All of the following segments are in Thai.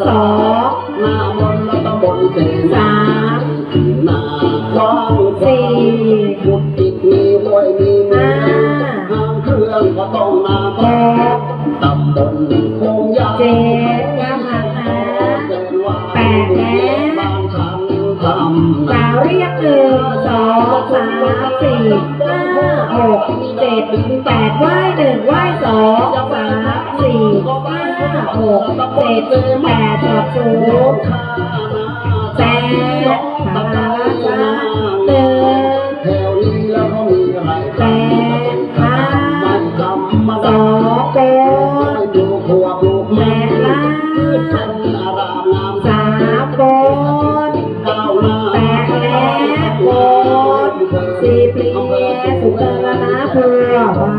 สองมาบนแล้วต้องบนเป็นสามมาคล้องสี่บุดอีกมีมวยมีมือหางเครื่องก็ต้องมาพอตำบลคงยาวเจ็ดยาวมาแปดแล้วสาวเรียกหนึ่งสองสามสี่ห้าหกเจ็ดแปดไว หกเจ็ดแปดจบสูงแปดขาลาจ้าหนึ่งแถวนี้แล้วเขามีอะไรแปดห้าม่ธรรมสองโกดูพวกลูกแปดล้านอารามงสามโกนแปดแล้วโกนสี่เปลี่ยนสุเตอร์นะเพื่อวา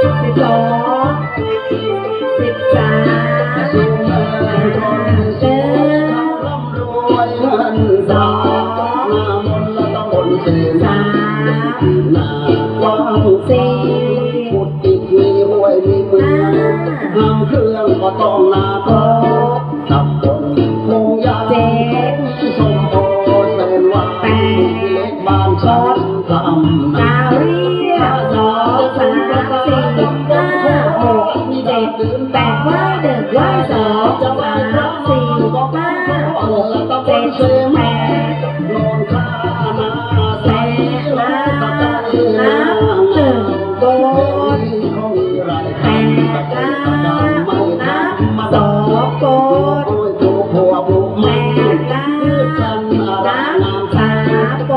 สิบสองสิบสามดูแลคนร่ำรวยเงินสาหน้ามนต์และตำบลเสสานามหน้ากว้างสี่ขุดอีกมีห้วยมีเมืองทางเครื่องก็ต้องนาหก็กตำบลคงยาเจ็ดชมโอเป็นว่าแปดเล็กบ้านฉันทำนา ดแปดไหว้หนึ่งไหว้สองสามสี่ห้าหกเจ็ดแปดนอนข้านาแปดล้านนับหนึ่งโกนเขามีรายแปดล้านนับสองกนโอ้ยตัวผัวผัวแปแม่ดล้านนับสามก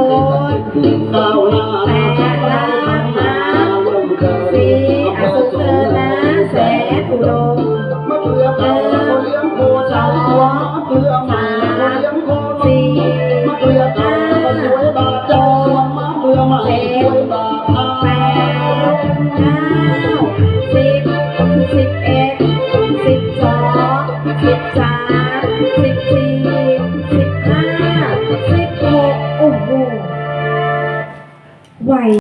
นก้าแปด Hey,